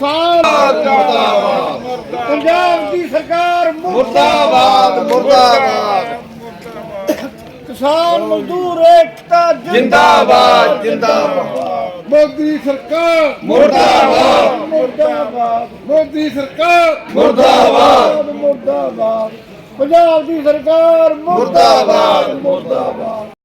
ਕਿਸਾਨ ਮੁਰਦਾਬਾਦ ਪੰਜਾਬ ਦੀ ਸਰਕਾਰ ਮੁਰਦਾਬਾਦ ਮੁਰਦਾਬਾਦ। ਕਿਸਾਨ ਮਜ਼ਦੂਰ ਏਕਤਾ ਜਿੰਦਾਬਾਦ ਜਿੰਦਾਬਾਦ। ਮੋਦੀ ਸਰਕਾਰ ਮੁਰਦਾਬਾਦ। ਮੁਰਦਾਬਾਦ। ਮੋਦੀ ਸਰਕਾਰ ਮੁਰਦਾਬਾਦ। ਮੁਰਦਾਬਾਦ। ਪੰਜਾਬ ਦੀ ਸਰਕਾਰ ਮੁਰਦਾਬਾਦ। ਮੁਰਦਾਬਾਦ।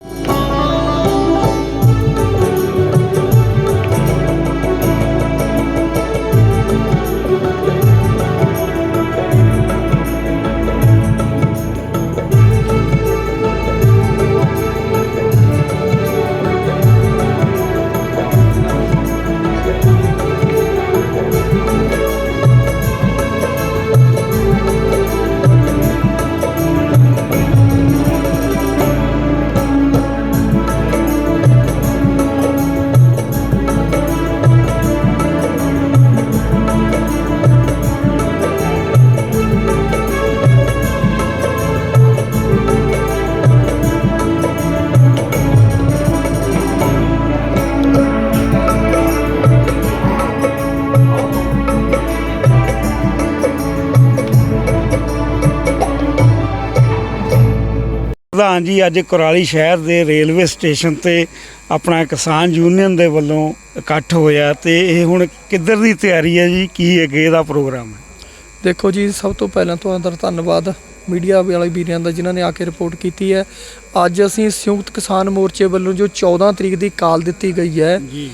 ਪ੍ਰਧਾਨ ਜੀ ਅੱਜ ਕੁਰਾਲੀ ਸ਼ਹਿਰ ਦੇ ਰੇਲਵੇ ਸਟੇਸ਼ਨ ਤੇ ਆਪਣਾ ਕਿਸਾਨ ਯੂਨੀਅਨ ਦੇ ਵੱਲੋਂ ਇਕੱਠ ਹੋਇਆ ਤੇ ਇਹ ਹੁਣ ਕਿੱਧਰ ਦੀ ਤਿਆਰੀ ਹੈ ਜੀ? ਕੀ ਅੱਗੇ ਦਾ ਪ੍ਰੋਗਰਾਮ ਹੈ? ਦੇਖੋ ਜੀ ਸਭ ਤੋਂ ਪਹਿਲਾਂ ਤੁਹਾਡਾ ਧੰਨਵਾਦ ਮੀਡੀਆ ਵਾਲੇ ਵੀਰਾਂ ਦਾ ਜਿਨ੍ਹਾਂ ਨੇ ਆ ਕੇ ਰਿਪੋਰਟ ਕੀਤੀ ਹੈ। ਅੱਜ ਅਸੀਂ ਸੰਯੁਕਤ ਕਿਸਾਨ ਮੋਰਚੇ ਵੱਲੋਂ ਜੋ 14 ਤਰੀਕ ਦੀ ਕਾਲ ਦਿੱਤੀ ਗਈ ਹੈ ਜੀ।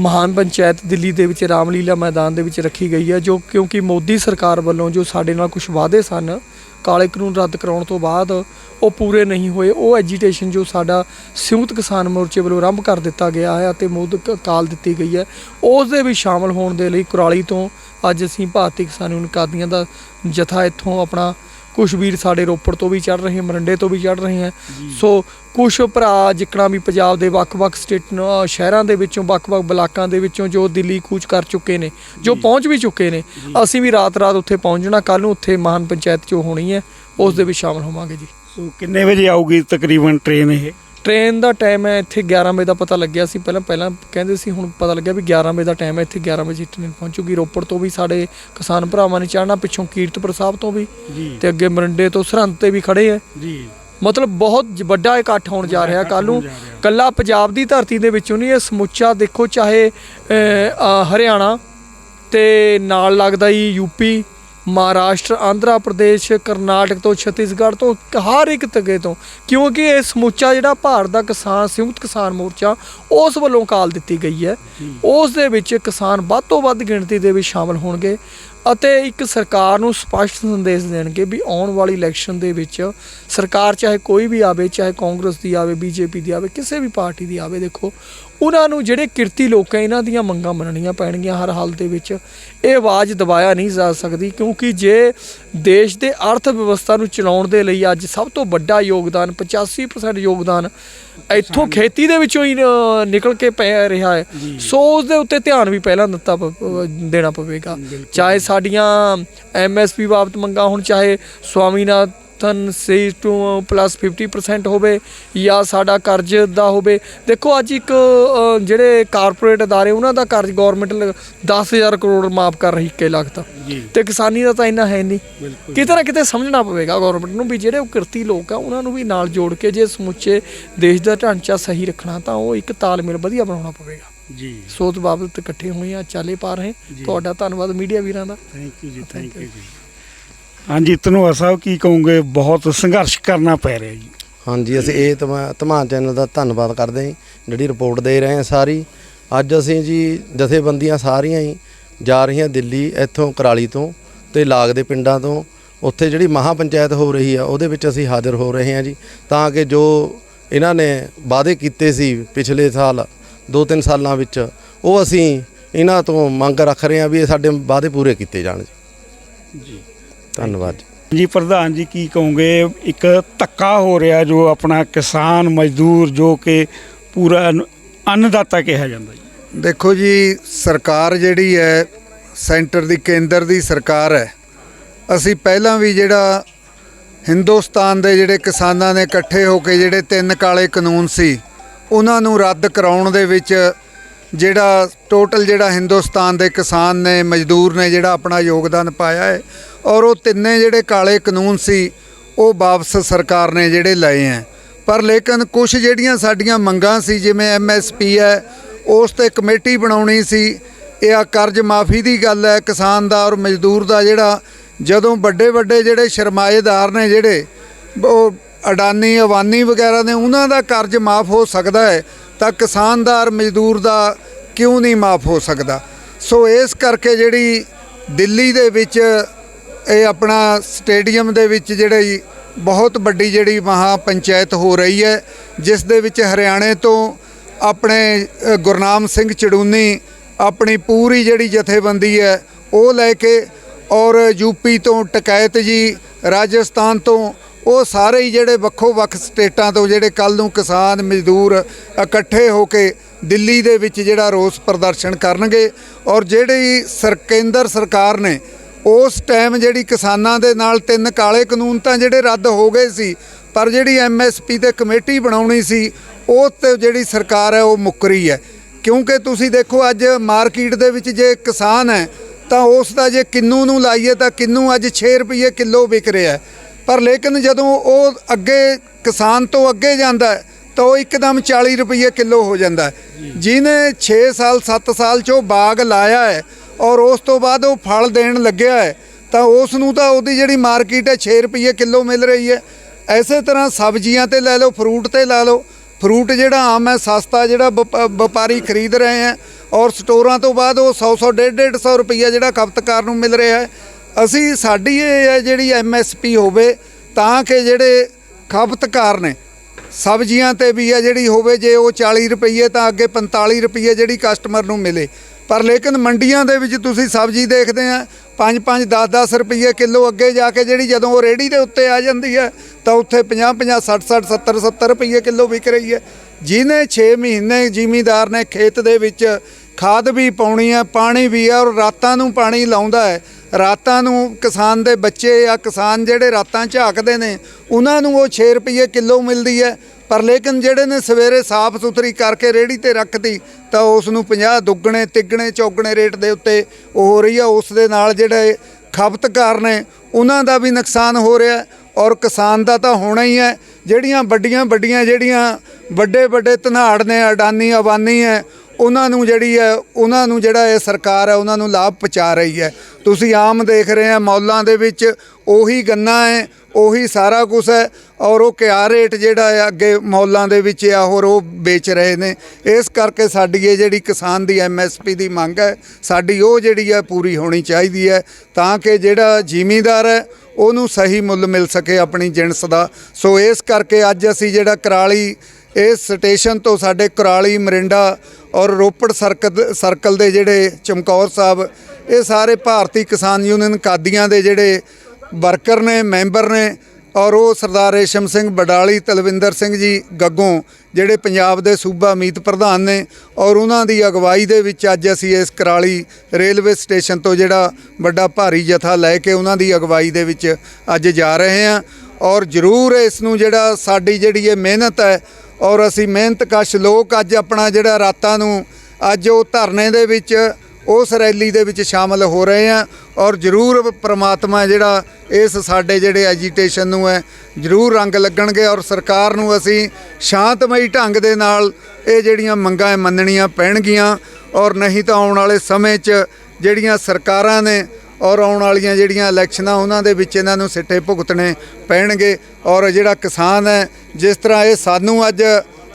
ਮਹਾਨ ਪੰਚਾਇਤ ਦਿੱਲੀ ਦੇ ਵਿੱਚ ਰਾਮਲੀਲਾ ਮੈਦਾਨ ਦੇ ਵਿੱਚ ਰੱਖੀ ਗਈ ਹੈ ਜੋ ਕਿਉਂਕਿ ਮੋਦੀ ਸਰਕਾਰ ਵੱਲੋਂ ਜੋ ਸਾਡੇ ਨਾਲ ਕੁਝ ਵਾਅਦੇ ਸਨ ਕਾਲੇ ਕਾਨੂੰਨ ਰੱਦ ਕਰਾਉਣ ਤੋਂ ਬਾਅਦ ਉਹ ਪੂਰੇ ਨਹੀਂ ਹੋਏ। ਉਹ ਐਜੀਟੇਸ਼ਨ ਜੋ ਸਾਡਾ ਸੰਯੁਕਤ ਕਿਸਾਨ ਮੋਰਚੇ ਵੱਲੋਂ ਆਰੰਭ ਕਰ ਦਿੱਤਾ ਗਿਆ ਹੈ ਅਤੇ ਮੋਦ ਕ- ਕਾਲ ਦਿੱਤੀ ਗਈ ਹੈ। ਉਸ ਦੇ ਵਿੱਚ ਸ਼ਾਮਲ ਹੋਣ ਦੇ ਲਈ ਕੁਰਾਲੀ ਤੋਂ ਅੱਜ ਅਸੀਂ ਭਾਰਤੀ ਕਿਸਾਨ ਯੂਨੀਅਨ ਕਾਦੀਆਂ ਦਾ ਜਥਾ ਇੱਥੋਂ ਆਪਣਾ ਕੁਝ ਵੀਰ ਸਾਡੇ ਰੋਪੜ ਤੋਂ ਵੀ ਚੜ ਰਹੇ ਮਰੰਡੇ ਤੋਂ ਵੀ ਚੜ ਰਹੇ ਹੈ। ਸੋ ਕੁਝ ਭਰਾ ਜਿਕਣਾ ਵੀ ਪੰਜਾਬ ਦੇ ਵੱਖ-ਵੱਖ ਸਟੇਟ ਸ਼ਹਿਰਾਂ ਦੇ ਵਿੱਚੋਂ ਵੱਖ-ਵੱਖ ਬਲਾਕਾਂ ਦੇ ਵਿੱਚੋਂ ਜੋ ਦਿੱਲੀ ਕੂਚ ਕਰ ਚੁੱਕੇ ਨੇ ਜੋ ਪਹੁੰਚ ਵੀ ਚੁੱਕੇ ਨੇ ਅਸੀਂ ਵੀ ਰਾਤ-ਰਾਤ ਉੱਥੇ ਪਹੁੰਚਣਾ ਕੱਲ ਨੂੰ ਉੱਥੇ ਮਹਾਨ ਪੰਚਾਇਤ ਜੋ ਹੋਣੀ ਹੈ ਉਸ ਦੇ ਵਿੱਚ ਸ਼ਾਮਲ ਹੋਵਾਂਗੇ ਜੀ। ਸੋ ਕਿੰਨੇ ਵਜੇ ਆਊਗੀ ਤਕਰੀਬਨ ਟ੍ਰੇਨ ਇਹ? ਟ੍ਰੇਨ ਦਾ ਟਾਈਮ ਹੈ ਇੱਥੇ 11 ਵਜੇ ਦਾ ਪਤਾ ਲੱਗਿਆ ਸੀ। ਪਹਿਲਾਂ ਪਹਿਲਾਂ ਕਹਿੰਦੇ ਸੀ ਹੁਣ ਪਤਾ ਲੱਗਿਆ ਵੀ 11 ਵਜੇ ਦਾ ਟਾਈਮ ਹੈ ਇੱਥੇ 11 ਵਜੇ ਟ੍ਰੇਨ ਪਹੁੰਚੂਗੀ। ਰੋਪੜ ਤੋਂ ਵੀ ਸਾਡੇ ਕਿਸਾਨ ਭਰਾਵਾਂ ਨੇ ਚੜ੍ਹਨਾ ਪਿੱਛੋਂ ਕੀਰਤਪੁਰ ਸਾਹਿਬ ਤੋਂ ਵੀ ਤੇ ਅੱਗੇ ਮਰੰਡੇ ਤੋਂ ਸਰਹੰਦ ਤੇ ਵੀ ਖੜੇ ਹੈ। ਜੀ। ਮਤਲਬ ਬਹੁਤ ਵੱਡਾ ਇਕੱਠ ਹੋਣ ਜਾ ਰਿਹਾ ਕੱਲ ਨੂੰ। ਕੱਲਾ ਪੰਜਾਬ ਦੀ ਧਰਤੀ ਦੇ ਵਿੱਚੋਂ ਨਹੀਂ ਇਹ ਸਮੁੱਚਾ ਦੇਖੋ ਚਾਹੇ ਹਰਿਆਣਾ ਤੇ ਨਾਲ ਲੱਗਦਾ ਹੀ ਯੂਪੀ ਮਹਾਰਾਸ਼ਟਰ ਆਂਧਰਾ ਪ੍ਰਦੇਸ਼ ਕਰਨਾਟਕ ਤੋਂ ਛੱਤੀਸਗੜ੍ਹ ਤੋਂ ਹਰ ਇੱਕ ਤਗੇ ਤੋਂ। ਕਿਉਂਕਿ ਇਹ ਸਮੁੱਚਾ ਜਿਹੜਾ ਭਾਰਤ ਦਾ ਕਿਸਾਨ ਸੰਯੁਕਤ ਕਿਸਾਨ ਮੋਰਚਾ ਉਸ ਵੱਲੋਂ ਕਾਲ ਦਿੱਤੀ ਗਈ ਹੈ। ਉਸ ਦੇ ਵਿੱਚ ਕਿਸਾਨ ਵੱਧ ਤੋਂ ਵੱਧ ਗਿਣਤੀ ਦੇ ਵਿੱਚ ਸ਼ਾਮਲ ਹੋਣਗੇ ਅਤੇ ਇੱਕ ਸਰਕਾਰ ਨੂੰ ਸਪਸ਼ਟ ਸੰਦੇਸ਼ ਦੇਣਗੇ ਵੀ ਆਉਣ ਵਾਲੀ ਇਲੈਕਸ਼ਨ ਦੇ ਵਿੱਚ ਸਰਕਾਰ ਚਾਹੇ ਕੋਈ ਵੀ ਆਵੇ ਚਾਹੇ ਕਾਂਗਰਸ ਦੀ ਆਵੇ ਬੀਜੇਪੀ ਦੀ ਆਵੇ ਕਿਸੇ ਵੀ ਪਾਰਟੀ ਦੀ ਆਵੇ ਦੇਖੋ ਉਹਨਾਂ ਨੂੰ ਜਿਹੜੇ ਕਿਰਤੀ ਲੋਕ ਹੈ ਇਹਨਾਂ ਦੀਆਂ ਮੰਗਾਂ ਮੰਨਣੀਆਂ ਪੈਣਗੀਆਂ ਹਰ ਹਾਲ ਦੇ ਵਿੱਚ ਇਹ ਆਵਾਜ਼ ਦਬਾਇਆ ਨਹੀਂ ਜਾ ਸਕਦੀ ਕਿਉਂਕਿ ਜੇ ਦੇਸ਼ ਦੇ ਅਰਥ ਵਿਵਸਥਾ ਨੂੰ ਚਲਾਉਣ ਦੇ ਲਈ ਅੱਜ ਸਭ ਤੋਂ ਵੱਡਾ ਯੋਗਦਾਨ 85% ਯੋਗਦਾਨ ਇੱਥੋਂ ਖੇਤੀ ਦੇ ਵਿੱਚੋਂ ਹੀ ਨਿਕਲ ਕੇ ਪੈ ਰਿਹਾ ਹੈ। ਸੋ ਉਸ ਦੇ ਉੱਤੇ ਧਿਆਨ ਵੀ ਪਹਿਲਾਂ ਦਿੱਤਾ ਦੇਣਾ ਪਵੇਗਾ। ਚਾਹੇ ਸਾਡੀਆਂ ਐਮਐਸਪੀ ਬਾਬਤ ਮੰਗਾ ਹੁਣ ਚਾਹੇ ਸਵਾਮੀਨਾਥਨ ਸੇ ਟੂ ਪਲੱਸ 50% ਹੋਵੇ ਜਾਂ ਸਾਡਾ ਕਰਜ਼ ਦਾ ਹੋਵੇ। ਦੇਖੋ ਅੱਜ ਇੱਕ ਜਿਹੜੇ ਕਾਰਪੋਰੇਟ ਅਦਾਰੇ ਉਹਨਾਂ ਦਾ ਕਰਜ਼ ਗਵਰਨਮੈਂਟ 10000 ਕਰੋੜ ਮਾਫ ਕਰ ਰਹੀ ਕੇ ਲਗਤਾ ਜੀ। ਤੇ ਕਿਸਾਨੀ ਦਾ ਤਾਂ ਇੰਨਾ ਹੈ ਨਹੀਂ। ਕਿਤੇ ਨਾ ਕਿਤੇ ਸਮਝਣਾ ਪਵੇਗਾ ਗਵਰਨਮੈਂਟ ਨੂੰ ਵੀ ਜਿਹੜੇ ਉਹ ਕਿਰਤੀ ਲੋਕ ਆ ਉਹਨਾਂ ਨੂੰ ਵੀ ਨਾਲ ਜੋੜ ਕੇ ਜੇ ਸਮੁੱਚੇ ਦੇਸ਼ ਦਾ ਢਾਂਚਾ ਸਹੀ ਰੱਖਣਾ ਤਾਂ ਉਹ ਇੱਕ ਤਾਲਮੇਲ ਵਧੀਆ ਬਣਾਉਣਾ ਪਵੇਗਾ। ਜੀ। ਸੋਚ ਬਾਬਤ ਇਕੱਠੇ ਹੋਏ ਆ ਚਾਲੇ ਪਾ ਰਹੇ। ਤੁਹਾਡਾ ਧੰਨਵਾਦ ਮੀਡੀਆ ਵੀਰਾਂ ਦਾ। Thank you ji thank you ji. ਹਾਂਜੀ ਧਨੋਆ ਸਾਹਿਬ ਕੀ ਕਹੋਗੇ? ਬਹੁਤ ਸੰਘਰਸ਼ ਕਰਨਾ ਪੈ ਰਿਹਾ ਜੀ। ਹਾਂਜੀ ਅਸੀਂ ਇਹ ਧਮਾਨ ਚੈਨਲ ਦਾ ਧੰਨਵਾਦ ਕਰਦੇ ਹਾਂ ਜੀ, ਜਿਹੜੀ ਰਿਪੋਰਟ ਦੇ ਰਹੇ ਹਾਂ ਸਾਰੀ। ਅੱਜ ਅਸੀਂ ਜੀ ਜਥੇਬੰਦੀਆਂ ਸਾਰੀਆਂ ਹੀ ਜਾ ਰਹੀਆਂ ਦਿੱਲੀ ਇੱਥੋਂ ਕਰਾਲੀ ਤੋਂ ਤੇ ਲਾਗ ਦੇ ਪਿੰਡਾਂ ਤੋਂ। ਉੱਥੇ ਜਿਹੜੀ ਮਹਾ ਪੰਚਾਇਤ ਹੋ ਰਹੀ ਆ ਉਹਦੇ ਵਿੱਚ ਅਸੀਂ ਹਾਜ਼ਰ ਹੋ ਰਹੇ ਹਾਂ ਜੀ। ਤਾਂ ਕਿ ਜੋ ਇਹਨਾਂ ਨੇ ਵਾਅਦੇ ਕੀਤੇ ਸੀ ਪਿਛਲੇ ਸਾਲ 2-3 ਸਾਲਾਂ ਵਿੱਚ ਉਹ ਅਸੀਂ ਇਹਨਾਂ ਤੋਂ ਮੰਗ ਰੱਖ ਰਹੇ ਹਾਂ ਵੀ ਇਹ ਸਾਡੇ ਵਾਅਦੇ ਪੂਰੇ ਕੀਤੇ ਜਾਣ ਜੀ। ਜੀ। ਧੰਨਵਾਦ ਜੀ। ਪ੍ਰਧਾਨ ਜੀ ਕੀ ਕਹੋਗੇ? ਇੱਕ ਧੱਕਾ ਹੋ ਰਿਹਾ ਜੋ ਆਪਣਾ ਕਿਸਾਨ ਮਜ਼ਦੂਰ ਜੋ ਕਿ ਪੂਰਾ ਅੰਨਦਾਤਾ ਕਿਹਾ ਜਾਂਦਾ ਜੀ। ਦੇਖੋ ਜੀ ਸਰਕਾਰ ਜਿਹੜੀ ਹੈ ਸੈਂਟਰ ਦੀ ਕੇਂਦਰ ਦੀ ਸਰਕਾਰ ਹੈ। ਅਸੀਂ ਪਹਿਲਾਂ ਵੀ ਜਿਹੜਾ ਹਿੰਦੁਸਤਾਨ ਦੇ ਜਿਹੜੇ ਕਿਸਾਨਾਂ ਨੇ ਇਕੱਠੇ ਹੋ ਕੇ ਜਿਹੜੇ ਤਿੰਨ ਕਾਲੇ ਕਾਨੂੰਨ ਸੀ ਉਹਨਾਂ ਨੂੰ ਰੱਦ ਕਰਾਉਣ ਦੇ ਵਿੱਚ ਜਿਹੜਾ ਟੋਟਲ ਜਿਹੜਾ ਹਿੰਦੁਸਤਾਨ ਦੇ ਕਿਸਾਨ ਨੇ, ਮਜ਼ਦੂਰ ਨੇ ਜਿਹੜਾ ਆਪਣਾ ਯੋਗਦਾਨ ਪਾਇਆ ਹੈ ਔਰ ਉਹ ਤਿੰਨੇ ਜਿਹੜੇ ਕਾਲੇ ਕਾਨੂੰਨ ਸੀ, ਉਹ ਵਾਪਸ ਸਰਕਾਰ ਨੇ ਜਿਹੜੇ ਲਏ ਹੈ। ਪਰ ਲੇਕਿਨ ਕੁਝ ਜਿਹੜੀਆਂ ਸਾਡੀਆਂ ਮੰਗਾਂ ਸੀ, ਜਿਵੇਂ ਐਮਐਸਪੀ ਹੈ, ਉਸ ਤੇ ਕਮੇਟੀ ਬਣਾਉਣੀ ਸੀ, ਇਹ ਆ ਕਰਜ਼ ਮਾਫੀ ਦੀ ਗੱਲ ਹੈ, ਕਿਸਾਨ ਦਾ ਔਰ ਮਜ਼ਦੂਰ ਦਾ ਜਿਹੜਾ ਜਦੋਂ ਵੱਡੇ ਵੱਡੇ ਜਿਹੜੇ ਸਰਮਾਏਦਾਰ ਨੇ ਜਿਹੜੇ, ਉਹ ਅਡਾਨੀ, ਅਵਾਨੀ ਵਗੈਰਾ ਨੇ, ਉਹਨਾਂ ਦਾ ਕਰਜ਼ ਮਾਫ ਹੋ ਸਕਦਾ ਹੈ। ਤਾਂ ਕਿਸਾਨਦਾਰ ਮਜ਼ਦੂਰ ਦਾ ਕਿਉਂ ਨਹੀਂ ਮਾਫ ਹੋ ਸਕਦਾ? ਸੋ ਇਸ ਕਰਕੇ ਜਿਹੜੀ ਦਿੱਲੀ ਦੇ ਵਿੱਚ ਇਹ ਆਪਣਾ ਸਟੇਡੀਅਮ ਦੇ ਵਿੱਚ ਜਿਹੜੀ ਬਹੁਤ ਵੱਡੀ ਜਿਹੜੀ ਮਹਾ ਪੰਚਾਇਤ ਹੋ ਰਹੀ ਹੈ, ਜਿਸ ਦੇ ਵਿੱਚ ਹਰਿਆਣੇ ਤੋਂ ਆਪਣੇ ਗੁਰਨਾਮ ਸਿੰਘ ਚੜੂਨੀ ਆਪਣੀ ਪੂਰੀ ਜਿਹੜੀ ਜਥੇਬੰਦੀ ਹੈ, ਉਹ ਲੈ ਕੇ ਔਰ ਯੂਪੀ ਤੋਂ ਟਕੈਤ ਜੀ, ਰਾਜਸਥਾਨ ਤੋਂ ਉਹ ਸਾਰੇ ਹੀ ਜਿਹੜੇ ਵੱਖੋ ਵੱਖ ਸਟੇਟਾਂ ਤੋਂ ਜਿਹੜੇ ਕੱਲ ਨੂੰ ਕਿਸਾਨ, ਮਜ਼ਦੂਰ ਇਕੱਠੇ ਹੋ ਕੇ ਦਿੱਲੀ ਦੇ ਵਿੱਚ ਜਿਹੜਾ ਰੋਸ ਪ੍ਰਦਰਸ਼ਨ ਕਰਨਗੇ ਔਰ ਜਿਹੜੀ ਸਰ ਕੇਂਦਰ ਸਰਕਾਰ ਨੇ ਉਸ ਟਾਈਮ ਜਿਹੜੀ ਕਿਸਾਨਾਂ ਦੇ ਨਾਲ ਤਿੰਨ ਕਾਲੇ ਕਾਨੂੰਨ ਤਾਂ ਜਿਹੜੇ ਰੱਦ ਹੋ ਗਏ ਸੀ, ਪਰ ਜਿਹੜੀ ਐਮਐਸਪੀ ਤੇ ਕਮੇਟੀ ਬਣਾਉਣੀ ਸੀ, ਉਹ ਤੇ ਜਿਹੜੀ ਸਰਕਾਰ ਹੈ ਉਹ ਮੁੱਕਰੀ ਹੈ। ਕਿਉਂਕਿ ਤੁਸੀਂ ਦੇਖੋ ਅੱਜ ਮਾਰਕੀਟ ਦੇ ਵਿੱਚ ਜੇ ਕਿਸਾਨ ਹੈ, ਤਾਂ ਉਸ ਦਾ ਜੇ ਕਿੰਨੂ ਨੂੰ ਲਾਈਏ ਤਾਂ ਕਿੰਨੂ ਅੱਜ 6 ਰੁਪਏ ਕਿਲੋ ਵਿਕ ਰਿਹਾ ਹੈ। ਪਰ ਲੇਕਿਨ ਜਦੋਂ ਉਹ ਅੱਗੇ ਕਿਸਾਨ ਤੋਂ ਅੱਗੇ ਜਾਂਦਾ ਤਾਂ ਉਹ ਇੱਕਦਮ 40 ਰੁਪਏ ਕਿਲੋ ਹੋ ਜਾਂਦਾ ਜਿਹਨੇ 6 ਸਾਲ 7 ਸਾਲ ਚੋਂ ਬਾਗ ਲਾਇਆ ਹੈ ਔਰ ਉਸ ਤੋਂ ਬਾਅਦ ਉਹ ਫਲ ਦੇਣ ਲੱਗਿਆ ਹੈ, ਤਾਂ ਉਸ ਨੂੰ ਤਾਂ ਉਹਦੀ ਜਿਹੜੀ ਮਾਰਕੀਟ ਹੈ 6 ਰੁਪਏ ਕਿਲੋ ਮਿਲ ਰਹੀ ਹੈ। ਐਸੇ ਤਰ੍ਹਾਂ ਸਬਜ਼ੀਆਂ ਤੇ ਲੈ ਲਓ, ਫਰੂਟ ਤੇ ਲਾ ਲਓ। ਫਰੂਟ ਜਿਹੜਾ ਆਮ ਹੈ, ਸਸਤਾ ਜਿਹੜਾ ਵਪ- ਵਪਾਰੀ ਖਰੀਦ ਰਹੇ ਹੈ ਔਰ ਸਟੋਰਾਂ ਤੋਂ ਬਾਅਦ ਉਹ 100 100 150 150 ਰੁਪਈਆ ਜਿਹੜਾ ਖਪਤਕਾਰ ਨੂੰ ਮਿਲ ਰਿਹਾ ਹੈ। ਅਸੀਂ ਸਾਡੀ ਇਹ ਹੈ ਜਿਹੜੀ ਐਮਐਸਪੀ ਹੋਵੇ, ਤਾਂ ਕਿ ਜਿਹੜੇ ਖਪਤਕਾਰ ਨੇ, ਸਬਜ਼ੀਆਂ ਤੇ ਵੀ ਹੈ ਜਿਹੜੀ ਹੋਵੇ, ਜੇ ਉਹ 40 ਰੁਪਏ ਤਾਂ ਅੱਗੇ 45 ਰੁਪਏ ਜਿਹੜੀ ਕਸਟਮਰ ਨੂੰ ਮਿਲੇ। ਪਰ ਲੇਕਿਨ ਮੰਡੀਆਂ ਦੇ ਵਿੱਚ ਤੁਸੀਂ ਸਬਜ਼ੀ ਦੇਖਦੇ ਆ 5 5 10 10 ਰੁਪਏ ਕਿਲੋ ਅੱਗੇ ਜਾ ਕੇ ਜਿਹੜੀ ਜਦੋਂ ਉਹ ਰੇੜੀ ਦੇ ਉੱਤੇ ਆ ਜਾਂਦੀ ਹੈ ਤਾਂ ਉੱਥੇ 50 50 60 60 70 70 ਰੁਪਏ ਕਿਲੋ ਵਿਕ ਰਹੀ ਹੈ ਜਿਹਨੇ 6 ਮਹੀਨੇ ਜ਼ਿਮੀਦਾਰ ਨੇ ਖੇਤ ਦੇ ਵਿੱਚ ਖਾਦ ਵੀ ਪਾਉਣੀ ਹੈ ਪਾਣੀ ਵੀ ਹੈ ਔਰ ਰਾਤਾਂ ਨੂੰ ਪਾਣੀ ਲਾਉਂਦਾ ਹੈ ਰਾਤਾਂ ਨੂੰ ਕਿਸਾਨ ਦੇ ਬੱਚੇ ਜਾਂ ਕਿਸਾਨ ਜਿਹੜੇ ਰਾਤਾਂ ਝਾਕਦੇ ਨੇ, ਉਹਨਾਂ ਨੂੰ ਉਹ 6 ਰੁਪਏ ਕਿਲੋ ਮਿਲਦੀ ਹੈ। ਪਰ ਲੇਕਿਨ ਜਿਹੜੇ ਨੇ ਸਵੇਰੇ ਸਾਫ਼ ਸੁਥਰੀ ਕਰਕੇ ਰੇੜੀ ਤੇ ਰੱਖਤੀ, ਤਾਂ ਉਸ ਨੂੰ 50 ਦੁੱਗਣੇ, ਤਿੱਗਣੇ, ਚੌਗਣੇ ਰੇਟ ਦੇ ਉੱਤੇ ਉਹ ਹੋ ਰਹੀ ਆ। ਉਸ ਦੇ ਨਾਲ ਜਿਹੜੇ ਖਪਤਕਾਰ ਨੇ, ਉਹਨਾਂ ਦਾ ਵੀ ਨੁਕਸਾਨ ਹੋ ਰਿਹਾ ਔਰ ਕਿਸਾਨ ਦਾ ਤਾਂ ਹੋਣਾ ਹੀ ਹੈ। ਜਿਹੜੀਆਂ ਵੱਡੀਆਂ ਵੱਡੀਆਂ ਜਿਹੜੀਆਂ ਵੱਡੇ ਵੱਡੇ ਧਨਾੜ ਨੇ, ਅਡਾਨੀ ਅਵਾਨੀ ਹੈ ਉਹਨਾਂ ਨੂੰ ਜਿਹੜੀ ਹੈ, ਉਹਨਾਂ ਨੂੰ ਜਿਹੜਾ ਇਹ ਸਰਕਾਰ ਹੈ, ਉਹਨਾਂ ਨੂੰ ਲਾਭ ਪਹੁੰਚਾ ਰਹੀ ਹੈ। ਤੁਸੀਂ ਆਮ ਦੇਖ ਰਹੇ ਆ, ਮੌਲਾਂ ਦੇ ਵਿੱਚ ਉਹੀ ਗੰਨਾ ਹੈ, ਉਹੀ ਸਾਰਾ ਕੁਝ ਹੈ ਔਰ ਉਹ ਕਿਆ ਰੇਟ ਜਿਹੜਾ ਹੈ, ਅੱਗੇ ਮੌਲਾਂ ਦੇ ਵਿੱਚ ਆ ਹੋਰ ਉਹ ਵੇਚ ਰਹੇ ਨੇ। ਇਸ ਕਰਕੇ ਸਾਡੀ ਇਹ ਜਿਹੜੀ ਕਿਸਾਨ ਦੀ ਐਮਐਸਪੀ ਦੀ ਮੰਗ ਹੈ, ਸਾਡੀ ਉਹ ਜਿਹੜੀ ਹੈ ਪੂਰੀ ਹੋਣੀ ਚਾਹੀਦੀ ਹੈ ਤਾਂ ਕਿ ਜਿਹੜਾ ਜ਼ਿਮੀਂਦਾਰ ਹੈ, ਉਹਨੂੰ ਸਹੀ ਮੁੱਲ ਮਿਲ ਸਕੇ ਆਪਣੀ ਜਿਣਸ ਦਾ। ਸੋ ਇਸ ਕਰਕੇ ਅੱਜ ਅਸੀਂ ਜਿਹੜਾ ਕਰਾਲੀ, ਇਸ ਸਟੇਸ਼ਨ ਤੋਂ ਸਾਡੇ ਕੁਰਾਲੀ ਮਰਿੰਡਾ ਔਰ ਰੋਪੜ ਸਰਕਲ ਸਰਕਲ ਦੇ ਜਿਹੜੇ ਚਮਕੌਰ ਸਾਹਿਬ, ਇਹ ਸਾਰੇ ਭਾਰਤੀ ਕਿਸਾਨ ਯੂਨੀਅਨ ਕਾਦੀਆਂ ਦੇ ਜਿਹੜੇ ਵਰਕਰ ਨੇ, ਮੈਂਬਰ ਨੇ ਔਰ ਉਹ ਸਰਦਾਰ ਰੇਸ਼ਮ ਸਿੰਘ ਬਡਾਲੀ, ਤਲਵਿੰਦਰ ਸਿੰਘ ਜੀ ਗੱਗੋਂ, ਜਿਹੜੇ ਪੰਜਾਬ ਦੇ ਸੂਬਾ ਮੀਤ ਪ੍ਰਧਾਨ ਨੇ ਔਰ ਉਹਨਾਂ ਦੀ ਅਗਵਾਈ ਦੇ ਵਿੱਚ ਅੱਜ ਅਸੀਂ ਇਸ ਕਰਾਲੀ ਰੇਲਵੇ ਸਟੇਸ਼ਨ ਤੋਂ ਜਿਹੜਾ ਵੱਡਾ ਭਾਰੀ ਜਥਾ ਲੈ ਕੇ ਉਹਨਾਂ ਦੀ ਅਗਵਾਈ ਦੇ ਵਿੱਚ ਅੱਜ ਜਾ ਰਹੇ ਹਾਂ ਔਰ ਜ਼ਰੂਰ ਇਸ ਨੂੰ ਜਿਹੜਾ ਸਾਡੀ ਜਿਹੜੀ ਇਹ ਮਿਹਨਤ ਹੈ ਔਰ ਅਸੀਂ ਮਿਹਨਤ ਕਸ਼ ਲੋਕ ਅੱਜ ਆਪਣਾ ਜਿਹੜਾ ਰਾਤਾਂ ਨੂੰ ਅੱਜ ਉਹ ਧਰਨੇ ਦੇ ਵਿੱਚ ਉਸ ਰੈਲੀ ਦੇ ਵਿੱਚ ਸ਼ਾਮਲ ਹੋ ਰਹੇ ਆ ਔਰ ਜ਼ਰੂਰ ਪ੍ਰਮਾਤਮਾ ਜਿਹੜਾ ਇਸ ਸਾਡੇ ਜਿਹੜੇ ਐਜੀਟੇਸ਼ਨ ਨੂੰ ਹੈ, ਜ਼ਰੂਰ ਰੰਗ ਲੱਗਣਗੇ ਔਰ ਸਰਕਾਰ ਨੂੰ ਅਸੀਂ ਸ਼ਾਂਤਮਈ ਢੰਗ ਦੇ ਨਾਲ ਇਹ ਜਿਹੜੀਆਂ ਮੰਗਾਂ ਮੰਨਣੀਆਂ ਪੈਣਗੀਆਂ ਔਰ ਨਹੀਂ ਤਾਂ ਆਉਣ ਵਾਲੇ ਸਮੇਂ 'ਚ ਜਿਹੜੀਆਂ ਸਰਕਾਰਾਂ ਨੇ ਔਰ ਆਉਣ ਵਾਲੀਆਂ ਜਿਹੜੀਆਂ ਇਲੈਕਸ਼ਨਾਂ, ਉਹਨਾਂ ਦੇ ਵਿੱਚ ਇਹਨਾਂ ਨੂੰ ਸਿੱਟੇ ਭੁਗਤਣੇ ਪੈਣਗੇ। ਔਰ ਜਿਹੜਾ ਕਿਸਾਨ ਹੈ, ਜਿਸ ਤਰ੍ਹਾਂ ਇਹ ਸਾਨੂੰ ਅੱਜ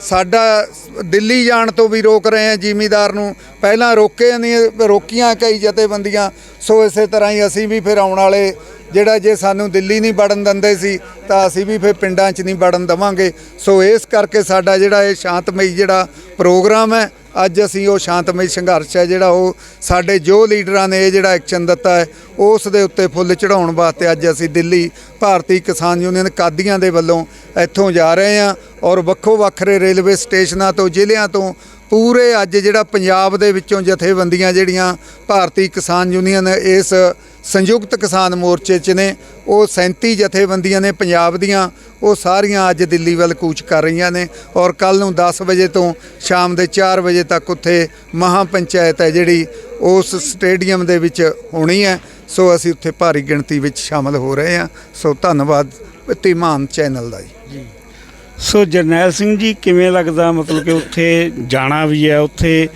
ਸਾਡਾ ਦਿੱਲੀ ਜਾਣ ਤੋਂ ਵੀ ਰੋਕ ਰਹੇ ਆ ਜ਼ਿਮੀਦਾਰ ਨੂੰ, ਪਹਿਲਾਂ ਰੋਕੇ ਨਹੀਂ, ਰੋਕੀਆਂ ਕਈ ਜਥੇਬੰਦੀਆਂ, ਸੋ ਇਸੇ ਤਰ੍ਹਾਂ ਹੀ ਅਸੀਂ ਵੀ ਫਿਰ ਆਉਣ ਵਾਲੇ, ਜਿਹੜਾ ਜੇ ਸਾਨੂੰ ਦਿੱਲੀ ਨਹੀਂ ਵੜਨ ਦਿੰਦੇ ਸੀ, ਤਾਂ ਅਸੀਂ ਵੀ ਫਿਰ ਪਿੰਡਾਂ 'ਚ ਨਹੀਂ ਵੜਨ ਦਵਾਂਗੇ। ਸੋ ਇਸ ਕਰਕੇ ਸਾਡਾ ਜਿਹੜਾ ਇਹ ਸ਼ਾਂਤਮਈ ਜਿਹੜਾ ਪ੍ਰੋਗਰਾਮ ਹੈ ਅੱਜ ਅਸੀਂ ਉਹ ਸ਼ਾਂਤਮਈ ਸੰਘਰਸ਼ ਹੈ ਜਿਹੜਾ ਉਹ ਸਾਡੇ ਜੋ ਲੀਡਰਾਂ ਨੇ ਇਹ ਜਿਹੜਾ ਐਕਸ਼ਨ ਦਿੱਤਾ ਹੈ, ਉਸ ਦੇ ਉੱਤੇ ਫੁੱਲ ਚੜਾਉਣ ਵਾਸਤੇ ਅੱਜ ਅਸੀਂ ਦਿੱਲੀ ਭਾਰਤੀ ਕਿਸਾਨ ਯੂਨੀਅਨ ਕਾਦੀਆਂ ਦੇ ਵੱਲੋਂ ਇੱਥੋਂ ਜਾ ਰਹੇ ਹਾਂ ਔਰ ਵੱਖੋ ਵੱਖਰੇ ਰੇਲਵੇ ਸਟੇਸ਼ਨਾਂ ਤੋਂ ਜ਼ਿਲ੍ਹਿਆਂ ਤੋਂ ਪੂਰੇ ਅੱਜ ਜਿਹੜਾ ਪੰਜਾਬ ਦੇ ਵਿੱਚੋਂ ਜਥੇਬੰਦੀਆਂ ਜਿਹੜੀਆਂ ਭਾਰਤੀ ਕਿਸਾਨ ਯੂਨੀਅਨ ਇਸ ਸੰਯੁਕਤ ਕਿਸਾਨ ਮੋਰਚੇ 'ਚ ਨੇ, ਉਹ 37 ਜਥੇਬੰਦੀਆਂ ਨੇ ਪੰਜਾਬ ਦੀਆਂ, ਉਹ ਸਾਰੀਆਂ ਅੱਜ ਦਿੱਲੀ ਵੱਲ ਕੂਚ ਕਰ ਰਹੀਆਂ ਨੇ ਔਰ ਕੱਲ ਨੂੰ 10 ਵਜੇ ਤੋਂ ਸ਼ਾਮ ਦੇ 4 ਵਜੇ ਤੱਕ ਉੱਥੇ ਮਹਾ ਪੰਚਾਇਤ ਹੈ ਜਿਹੜੀ ਉਸ ਸਟੇਡੀਅਮ ਦੇ ਵਿੱਚ ਹੋਣੀ ਹੈ। ਸੋ ਅਸੀਂ ਉੱਥੇ ਭਾਰੀ ਗਿਣਤੀ ਵਿੱਚ ਸ਼ਾਮਲ ਹੋ ਰਹੇ ਹਾਂ। ਸੋ ਧੰਨਵਾਦ ਧੀਮਾਨ ਚੈਨਲ ਦਾ ਜੀ। ਸੋ ਜਰਨੈਲ ਸਿੰਘ ਜੀ, ਕਿਵੇਂ ਲੱਗਦਾ ਮਤਲਬ ਕਿ ਉੱਥੇ ਜਾਣਾ ਵੀ ਹੈ, ਉੱਥੇ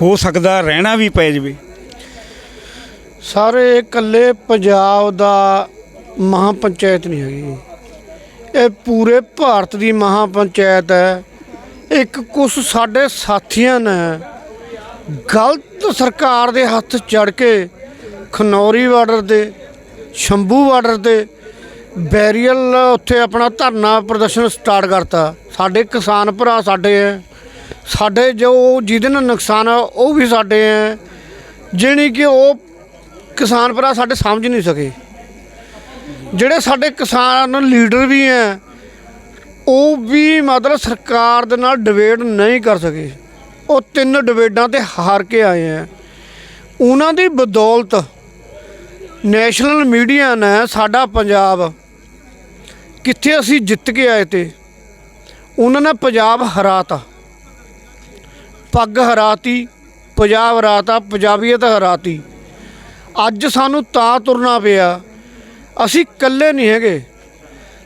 ਹੋ ਸਕਦਾ ਰਹਿਣਾ ਵੀ ਪੈ ਜਾਵੇ? ਸਾਰੇ ਇਕੱਲੇ ਪੰਜਾਬ ਦਾ ਮਹਾ ਪੰਚਾਇਤ ਨਹੀਂ ਹੈਗੀ ਇਹ ਪੂਰੇ ਭਾਰਤ ਦੀ ਮਹਾ ਪੰਚਾਇਤ ਹੈ। ਇੱਕ ਕੁਛ ਸਾਡੇ ਸਾਥੀਆਂ ਨੇ ਗਲਤ ਸਰਕਾਰ ਦੇ ਹੱਥ ਚੜ ਕੇ ਖਨੌਰੀ ਬਾਰਡਰ ਤੇ, ਸ਼ੰਭੂ ਬਾਰਡਰ ਤੇ ਬੈਰੀਅਲ ਉੱਥੇ ਆਪਣਾ ਧਰਨਾ ਪ੍ਰਦਰਸ਼ਨ ਸਟਾਰਟ ਕਰਤਾ। ਸਾਡੇ ਕਿਸਾਨ ਭਰਾ ਸਾਡੇ ਹੈ ਸਾਡੇ ਜੋ ਜਿਹਦੇ ਨਾਲ ਨੁਕਸਾਨ ਆ, ਉਹ ਵੀ ਸਾਡੇ ਹੈ ਜਿਹੜੀ ਕਿ ਉਹ ਕਿਸਾਨ ਭਰਾ ਸਾਡੇ ਸਮਝ ਨਹੀਂ ਸਕੇ। ਜਿਹੜੇ ਸਾਡੇ ਕਿਸਾਨ ਲੀਡਰ ਵੀ ਹੈ ਉਹ ਵੀ ਮਤਲਬ ਸਰਕਾਰ ਦੇ ਨਾਲ ਡਿਬੇਟ ਨਹੀਂ ਕਰ ਸਕੇ। ਉਹ ਤਿੰਨ ਡਿਬੇਟਾਂ ਤੇ ਹਾਰ ਕੇ ਆਏ ਹੈ ਉਹਨਾਂ ਦੀ ਬਦੌਲਤ ਨੈਸ਼ਨਲ ਮੀਡੀਆ ਨੇ ਸਾਡਾ ਪੰਜਾਬ ਕਿੱਥੇ ਅਸੀਂ ਜਿੱਤ ਕੇ ਆਏ ਤੇ? ਉਹਨਾਂ ਨੇ ਪੰਜਾਬ ਹਰਾਤਾ। ਪੱਗ ਹਰਾਤੀ, ਪੰਜਾਬ ਹਰਾਤਾ, ਪੰਜਾਬੀਅਤ ਹਰਾਤੀ। ਅੱਜ ਸਾਨੂੰ ਤਾਂ ਤੁਰਨਾ ਪਿਆ। ਅਸੀਂ ਇਕੱਲੇ ਨਹੀਂ ਹੈਗੇ।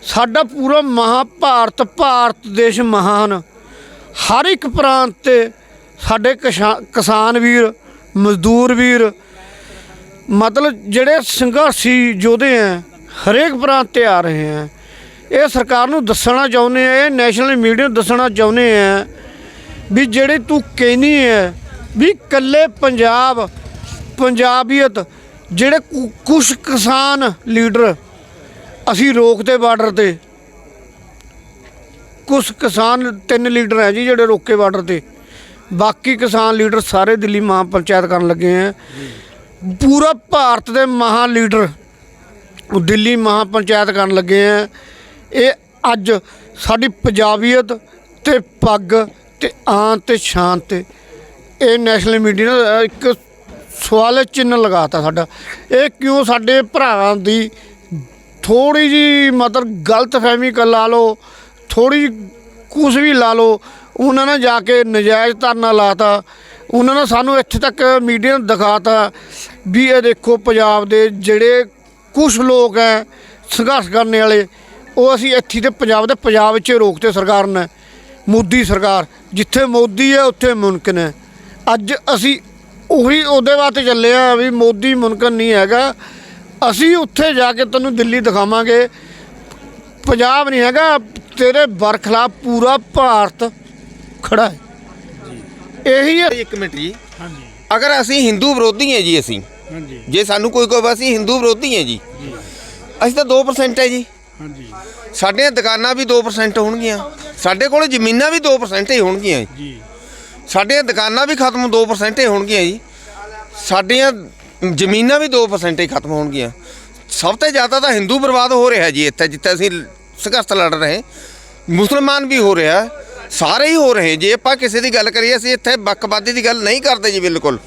ਸਾਡਾ ਪੂਰਾ ਮਹਾਭਾਰਤ, ਭਾਰਤ ਦੇਸ਼ ਮਹਾਨ। ਹਰ ਇੱਕ ਪ੍ਰਾਂਤ ਤੇ ਸਾਡੇ ਕਿਸ਼ਾ- ਕਿਸਾਨ ਵੀਰ, ਮਜ਼ਦੂਰ ਵੀਰ, ਮਤਲਬ ਜਿਹੜੇ ਸੰਘਰਸ਼ੀ ਯੋਧੇ ਆ ਹਰੇਕ ਪ੍ਰਾਂਤ ਤੇ ਆ ਰਹੇ ਆ ਇਹ ਸਰਕਾਰ ਨੂੰ ਦੱਸਣਾ ਚਾਹੁੰਦੇ ਆ, ਇਹ ਨੈਸ਼ਨਲ ਮੀਡੀਆ ਨੂੰ ਦੱਸਣਾ ਚਾਹੁੰਦੇ ਆ ਵੀ ਜਿਹੜੇ ਤੂੰ ਕਹਿਨੀ ਹੈ ਵੀ ਕੱਲੇ ਪੰਜਾਬ, ਪੰਜਾਬੀਅਤ ਜਿਹੜੇ ਕੁਝ ਕਿਸਾਨ ਲੀਡਰ ਅਸੀਂ ਰੋਕਦੇ ਬਾਰਡਰ ਤੇ। ਕੁਝ ਕਿਸਾਨ ਤਿੰਨ ਲੀਡਰ ਹੈ ਜੀ ਜਿਹੜੇ ਰੋਕੇ ਬਾਰਡਰ ਤੇ। ਬਾਕੀ ਕਿਸਾਨ ਲੀਡਰ ਸਾਰੇ ਦਿੱਲੀ ਮਹਾ ਪੰਚਾਇਤ ਕਰਨ ਲੱਗੇ ਹੈ ਪੂਰਾ ਭਾਰਤ ਦੇ ਮਹਾ ਲੀਡਰ ਦਿੱਲੀ ਮਹਾ ਪੰਚਾਇਤ ਕਰਨ ਲੱਗੇ ਆ। ਇਹ ਅੱਜ ਸਾਡੀ ਪੰਜਾਬੀਅਤ ਤੇ ਪੱਗ ਤੇ ਆਨ ਤੇ ਸ਼ਾਨ ਤੇ ਇਹ ਨੈਸ਼ਨਲ ਮੀਡੀਆ ਨੇ ਇੱਕ ਸਵਾਲ ਚਿੰਨ੍ਹ ਲਗਾਤਾ ਸਾਡਾ। ਇਹ ਕਿਉਂ ਸਾਡੇ ਭਰਾਵਾਂ ਦੀ ਥੋੜੀ ਜੀ ਮਤਲਬ ਗਲਤ ਫਹਿਮੀ ਕਰ ਲਾ ਲਓ ਥੋੜੀ ਕੁਝ ਵੀ ਲਾ ਲਓ, ਉਹਨਾਂ ਨੇ ਜਾ ਕੇ ਨਜਾਇਜ਼ ਧਰਨਾ ਲਾਤਾ, ਉਹਨਾਂ ਨੇ ਸਾਨੂੰ ਇੱਥੇ ਤੱਕ ਮੀਡੀਆ ਨੂੰ ਦਿਖਾਤਾ ਵੀ ਇਹ ਦੇਖੋ ਪੰਜਾਬ ਦੇ ਜਿਹੜੇ ਕੁਝ ਲੋਕ ਹੈ ਸੰਘਰਸ਼ ਕਰਨ ਵਾਲੇ ਉਹ ਅਸੀਂ ਇੱਥੇ ਤੇ ਪੰਜਾਬ ਦੇ ਪੰਜਾਬ ਵਿੱਚ ਰੋਕਤੇ ਸਰਕਾਰ ਨੇ ਮੋਦੀ ਸਰਕਾਰ ਜਿੱਥੇ ਮੋਦੀ ਹੈ ਉੱਥੇ ਮੁਮਕਿਨ ਹੈ ਅੱਜ ਅਸੀਂ ਉਹੀ ਉਹਦੇ ਵਾਸਤੇ ਚੱਲੇ ਆ ਵੀ ਮੋਦੀ ਮੁਮਕਿਨ ਨਹੀਂ ਹੈਗਾ। ਅਸੀਂ ਉੱਥੇ ਜਾ ਕੇ ਤੈਨੂੰ ਦਿੱਲੀ ਦਿਖਾਵਾਂਗੇ। ਪੰਜਾਬ ਨਹੀਂ ਹੈਗਾ ਤੇਰੇ ਬਰਖਲਾਫ ਪੂਰਾ ਭਾਰਤ ਖੜਾ ਹੈ। ਇਹੀ ਹੈ। ਇੱਕ ਮਿੰਟ ਜੀ। ਹਾਂਜੀ। ਅਗਰ ਅਸੀਂ ਹਿੰਦੂ ਵਿਰੋਧੀ ਹਾਂ ਜੀ ਅਸੀਂ ਹਾਂਜੀ। ਜੇ ਸਾਨੂੰ ਕੋਈ ਕਹੇ ਅਸੀਂ ਹਿੰਦੂ ਵਿਰੋਧੀ ਹਾਂ ਜੀ। ਅਸੀਂ ਤਾਂ 2% ਹੈ ਜੀ। ਹਾਂਜੀ। ਸਾਡੀਆਂ ਦੁਕਾਨਾਂ ਵੀ 2% ਹੋਣਗੀਆਂ। ਸਾਡੇ ਕੋਲ ਜ਼ਮੀਨਾਂ ਵੀ 2% ਹੀ ਹੋਣਗੀਆਂ ਜੀ। ਸਾਡੀਆਂ ਦੁਕਾਨਾਂ ਵੀ ਖਤਮ 2% ਹੀ ਹੋਣਗੀਆਂ ਜੀ। ਸਾਡੀਆਂ ਜ਼ਮੀਨਾਂ ਵੀ 2% ਹੀ ਖਤਮ ਹੋਣਗੀਆਂ। ਸਭ ਤੋਂ ਜ਼ਿਆਦਾ ਤਾਂ ਹਿੰਦੂ ਬਰਬਾਦ ਹੋ ਰਿਹਾ ਜੀ ਇੱਥੇ ਜਿੱਥੇ ਅਸੀਂ ਸੰਘਰਸ਼ ਲੜ ਰਹੇ। ਮੁਸਲਮਾਨ ਵੀ ਹੋ ਰਿਹਾ। ਸਾਰੇ ਹੀ ਹੋ ਰਹੇ। ਜੇ ਆਪਾਂ ਕਿਸੇ ਦੀ ਗੱਲ ਕਰੀਏ ਅਸੀਂ ਇੱਥੇ ਬੱਕਵਾਦੀ ਦੀ ਗੱਲ ਨਹੀਂ ਕਰਦੇ ਜੀ ਬਿਲਕੁਲ।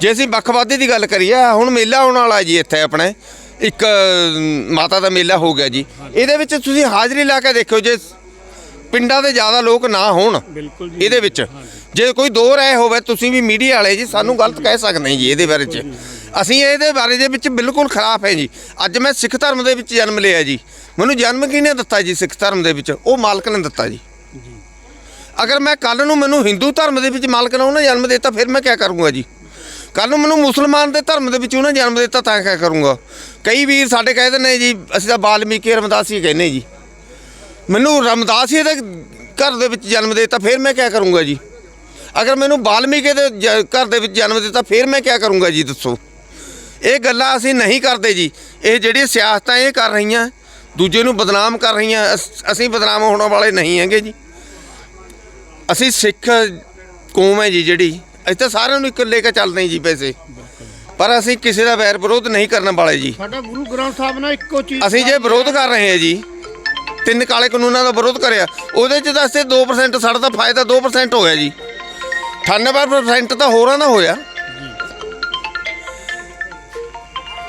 ਜੇ ਅਸੀਂ ਵੱਖਵਾਦੀ ਦੀ ਗੱਲ ਕਰੀਏ ਹੁਣ ਮੇਲਾ ਆਉਣ ਵਾਲਾ ਜੀ ਇੱਥੇ ਆਪਣੇ। ਇੱਕ ਮਾਤਾ ਦਾ ਮੇਲਾ ਹੋ ਗਿਆ ਜੀ। ਇਹਦੇ ਵਿੱਚ ਤੁਸੀਂ ਹਾਜ਼ਰੀ ਲਾ ਕੇ ਦੇਖਿਓ ਜੇ ਪਿੰਡਾਂ ਦੇ ਜ਼ਿਆਦਾ ਲੋਕ ਨਾ ਹੋਣ ਇਹਦੇ ਵਿੱਚ। ਜੇ ਕੋਈ ਦੋ ਰਾਏ ਹੋਵੇ ਤੁਸੀਂ ਵੀ ਮੀਡੀਆ ਵਾਲੇ ਜੀ ਸਾਨੂੰ ਗਲਤ ਕਹਿ ਸਕਦੇ ਜੀ ਇਹਦੇ ਬਾਰੇ ਚ। ਅਸੀਂ ਇਹਦੇ ਬਾਰੇ ਦੇ ਵਿੱਚ ਬਿਲਕੁਲ ਖਿਲਾਫ ਹੈ ਜੀ। ਅੱਜ ਮੈਂ ਸਿੱਖ ਧਰਮ ਦੇ ਵਿੱਚ ਜਨਮ ਲਿਆ ਜੀ। ਮੈਨੂੰ ਜਨਮ ਕਿਹਨੇ ਦਿੱਤਾ ਜੀ ਸਿੱਖ ਧਰਮ ਦੇ ਵਿੱਚ? ਉਹ ਮਾਲਕ ਨੇ ਦਿੱਤਾ ਜੀ। ਅਗਰ ਮੈਂ ਕੱਲ ਨੂੰ ਮੈਨੂੰ ਹਿੰਦੂ ਧਰਮ ਦੇ ਵਿੱਚ ਮਾਲਕ ਨੇ ਉਹਨੇ ਜਨਮ ਦਿੱਤਾ ਫਿਰ ਮੈਂ ਕੀ ਕਰੂੰਗਾ ਜੀ? ਕੱਲ ਨੂੰ ਮੈਨੂੰ ਮੁਸਲਮਾਨ ਦੇ ਧਰਮ ਦੇ ਵਿੱਚ ਉਹਨੇ ਜਨਮ ਦਿੱਤਾ, ਤਾਂ ਕਿਆ ਕਰੂੰਗਾ? ਕਈ ਵੀਰ ਸਾਡੇ ਕਹਿੰਦੇ ਨੇ ਜੀ, ਅਸੀਂ ਤਾਂ ਬਾਲਮੀਕੀ ਰਮਦਾਸੀ ਕਹਿੰਦੇ ਜੀ। ਮੈਨੂੰ ਰਮਦਾਸੀ ਦੇ ਘਰ ਦੇ ਵਿੱਚ ਜਨਮ ਦਿੱਤਾ, ਫਿਰ ਮੈਂ ਕਿਆ ਕਰੂੰਗਾ ਜੀ? ਅਗਰ ਮੈਨੂੰ ਬਾਲਮੀਕੀ ਦੇ ਜ- ਘਰ ਦੇ ਵਿੱਚ ਜਨਮ ਦਿੱਤਾ, ਫਿਰ ਮੈਂ ਕਿਆ ਕਰੂੰਗਾ ਜੀ, ਦੱਸੋ? ਇਹ ਗੱਲਾਂ ਅਸੀਂ ਨਹੀਂ ਕਰਦੇ ਜੀ। ਇਹ ਜਿਹੜੀਆਂ ਸਿਆਸਤਾਂ ਇਹ ਕਰ ਰਹੀਆਂ, ਦੂਜੇ ਨੂੰ ਬਦਨਾਮ ਕਰ ਰਹੀਆਂ, ਅਸ- ਅਸੀਂ ਬਦਨਾਮ ਹੋਣ ਵਾਲੇ ਨਹੀਂ ਹੈਗੇ ਜੀ। ਅਸੀਂ ਸਿੱਖ ਕੌਮ ਹੈ ਜੀ ਜਿਹੜੀ ਤਾਂ ਸਾਰਿਆਂ ਨੂੰ ਇੱਕ ਲੈ ਕੇ ਚੱਲਦੇ ਹਾਂ ਜੀ ਵੈਸੇ ਪਰ ਅਸੀਂ ਕਿਸੇ ਦਾ ਵੈਰ ਵਿਰੋਧ ਨਹੀਂ ਕਰਨ ਵਾਲੇ ਜੀ। ਸਾਡਾ ਗੁਰੂ ਗ੍ਰੰਥ ਸਾਹਿਬ ਨਾਲ ਇੱਕੋ ਚੀਜ਼ ਅਸੀਂ ਜੇ ਵਿਰੋਧ ਕਰ ਰਹੇ ਹਾਂ ਜੀ ਤਿੰਨ ਕਾਲੇ ਕਾਨੂੰਨਾਂ ਦਾ ਵਿਰੋਧ ਕਰਿਆ ਉਹਦੇ ਚ ਤਾਂ ਅਸੀਂ 2% ਸਾਡਾ ਤਾਂ ਫਾਇਦਾ 2% ਹੋਇਆ ਜੀ। 98% ਤਾਂ ਹੋਰਾਂ ਦਾ ਹੋਇਆ।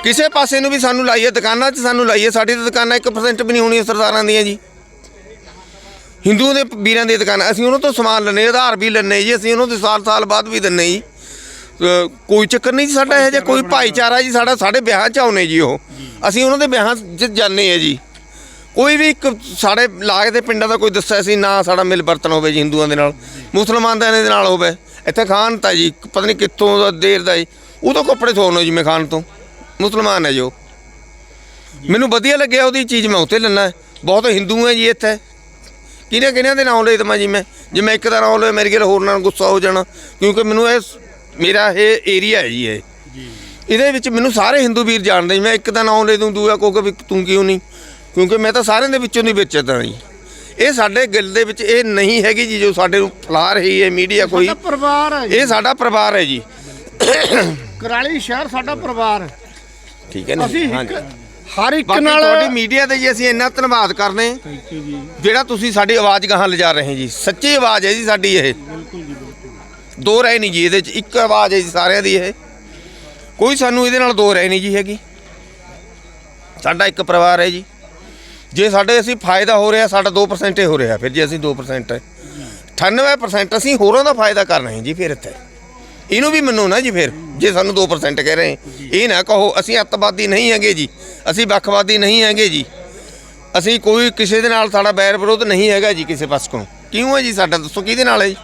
ਕਿਸੇ ਪਾਸੇ ਨੂੰ ਵੀ ਸਾਨੂੰ ਲਾਈਏ ਦੁਕਾਨਾਂ 'ਚ ਸਾਨੂੰ ਲਾਈਏ ਸਾਡੀ ਤਾਂ ਦੁਕਾਨਾਂ 1% ਵੀ ਨਹੀਂ ਹੋਣੀਆਂ ਸਰਦਾਰਾਂ ਦੀਆਂ ਜੀ। ਹਿੰਦੂਆਂ ਦੇ ਵੀਰਾਂ ਦੀਆਂ ਦੁਕਾਨਾਂ, ਅਸੀਂ ਉਹਨਾਂ ਤੋਂ ਸਮਾਨ ਲੈਂਦੇ ਆਧਾਰ ਵੀ ਲੈਂਦੇ ਜੀ, ਅਸੀਂ ਉਹਨਾਂ ਦੇ ਸਾਲ ਸਾਲ ਬਾਅਦ ਵੀ ਦਿੰਦੇ ਜੀ। ਕੋਈ ਚੱਕਰ ਨਹੀਂ ਜੀ ਸਾਡਾ ਇਹ ਜੇ ਕੋਈ ਭਾਈਚਾਰਾ ਜੀ ਸਾਡਾ, ਸਾਡੇ ਵਿਆਹ 'ਚ ਆਉਨੇ ਜੀ ਉਹ। ਅਸੀਂ ਉਹਨਾਂ ਦੇ ਵਿਆਹਾਂ 'ਚ ਜਾਂਦੇ ਆ ਜੀ। ਕੋਈ ਵੀ ਇੱਕ ਸਾਡੇ ਲਾਗ ਦੇ ਪਿੰਡਾਂ ਦਾ ਕੋਈ ਦੱਸਿਆ ਸੀ, ਨਾ ਸਾਡਾ ਮਿਲ ਵਰਤਨ ਹੋਵੇ ਜੀ ਹਿੰਦੂਆਂ ਦੇ ਨਾਲ, ਮੁਸਲਮਾਨਾਂ ਦੇ ਨਾਲ ਹੋਵੇ। ਇੱਥੇ ਖਾਨ ਤਾਂ ਜੀ, ਪਤਾ ਨਹੀਂ ਕਿੱਥੋਂ ਦਾ, ਦੇਰ ਦਾ ਜੀ, ਉਹ ਤੋਂ ਕੱਪੜੇ ਧੋਣੋ ਜੀ ਮੈਂ ਖਾਨ ਤੋਂ। ਮੁਸਲਮਾਨ ਹੈ ਜੋ ਮੈਨੂੰ ਵਧੀਆ ਲੱਗਿਆ ਉਹਦੀ ਚੀਜ਼, ਮੈਂ ਉੱਥੇ ਲੈਣਾ ਬਹੁਤ ਹਿੰਦੂ ਹੈ ਜੀ ਇੱਥੇ। ਕਿਹਨੇ ਕਿਹਨਾਂ ਦੇ ਨਾਮ ਲੈ ਦਵਾਂ ਜੀ ਮੈਂ ਜੇ ਮੈਂ ਇੱਕ ਦਾ ਨਾਮ ਲਏ ਮੇਰੇ ਕੋਲ ਹੋਰ ਨਾਲ ਗੁੱਸਾ ਹੋ ਜਾਣਾ ਕਿਉਂਕਿ ਮੈਨੂੰ ਇਹ ਮੇਰਾ ਇਹ ਏਰੀਆ ਹੈ ਜੀ ਇਹ। ਇਹਦੇ ਵਿੱਚ ਮੈਨੂੰ ਸਾਰੇ ਹਿੰਦੂ ਵੀਰ ਜਾਣਦੇ ਜੀ ਮੈਂ ਇੱਕ ਦਾ ਨਾਮ ਲੈ ਦੂੰ ਦੂਆ ਵੀ ਤੂੰ ਕਿਉਂ ਨਹੀਂ? ਕਿਉਂਕਿ ਮੈਂ ਤਾਂ ਸਾਰਿਆਂ ਦੇ ਵਿੱਚੋਂ ਨਹੀਂ ਵਿਚਰਦਾ ਜੀ। ਇਹ ਸਾਡੇ ਗਿਲ ਦੇ ਵਿੱਚ ਇਹ ਨਹੀਂ ਹੈਗੀ ਜੀ ਜੋ ਸਾਡੇ ਨੂੰ ਫਲਾ ਰਹੀ ਹੈ ਮੀਡੀਆ ਕੋਈ। ਸਾਡਾ ਪਰਿਵਾਰ ਹੈ ਜੀ। ਇਹ ਸਾਡਾ ਪਰਿਵਾਰ ਹੈ ਜੀ। ਕਰਾਲੀ ਸ਼ਹਿਰ ਸਾਡਾ ਪਰਿਵਾਰ ਠੀਕ ਹੈ ਨਾ ਅਸੀਂ ਹਰ ਇੱਕ ਬਾਕੀ ਨਾਲ ਤੁਹਾਡੀ ਮੀਡੀਆ ਤੇ ਜੀ ਅਸੀਂ ਇੰਨਾ ਧੰਨਵਾਦ ਕਰਦੇ ਹਾਂ ਜਿਹੜਾ ਤੁਸੀਂ ਸਾਡੀ ਆਵਾਜ਼ ਗਾਹਾਂ ਲਿਜਾ ਰਹੇ ਜੀ। ਸੱਚੀ ਆਵਾਜ਼ ਹੈ ਜੀ ਸਾਡੀ ਇਹ। ਦੋ ਰਹਿ ਨਹੀਂ ਜੀ ਇਹਦੇ ਚ। ਇੱਕ ਆਵਾਜ਼ ਹੈ ਜੀ ਸਾਰਿਆਂ ਦੀ ਇਹ। ਕੋਈ ਸਾਨੂੰ ਇਹਦੇ ਨਾਲ ਦੋ ਰਹਿ ਨਹੀਂ ਜੀ ਹੈਗੀ। ਸਾਡਾ ਇੱਕ ਪਰਿਵਾਰ ਹੈ ਜੀ। ਜੇ ਸਾਡੇ ਅਸੀਂ ਫਾਇਦਾ ਹੋ ਰਿਹਾ ਸਾਡਾ 2% ਹੀ ਹੋ ਰਿਹਾ। ਫਿਰ ਜੇ ਅਸੀਂ 2% ਹੈ। 98% ਅਸੀਂ ਹੋਰਾਂ ਦਾ ਫਾਇਦਾ ਕਰ ਰਹੇ ਹਾਂ ਜੀ ਫਿਰ ਇੱਥੇ। ਇਹਨੂੰ ਵੀ ਮੰਨੋ ਨਾ ਜੀ ਫਿਰ। ਜੇ ਸਾਨੂੰ 2% ਕਹਿ ਰਹੇ ਇਹ ਨਾ ਕਹੋ ਅਸੀਂ ਅੱਤਵਾਦੀ ਨਹੀਂ ਹੈਗੇ ਜੀ। ਅਸੀਂ ਵੱਖਵਾਦੀ ਨਹੀਂ ਹੈਗੇ ਜੀ। ਅਸੀਂ ਕੋਈ ਕਿਸੇ ਦੇ ਨਾਲ ਸਾਡਾ ਬੈਰ ਵਿਰੋਧ ਨਹੀਂ ਹੈਗਾ ਜੀ ਕਿਸੇ ਪਾਸ। ਕੋਲ ਕਿਉਂ ਹੈ ਜੀ ਸਾਡਾ? ਦੱਸੋ ਕਿਹਦੇ ਨਾਲ ਹੈ ਜੀ?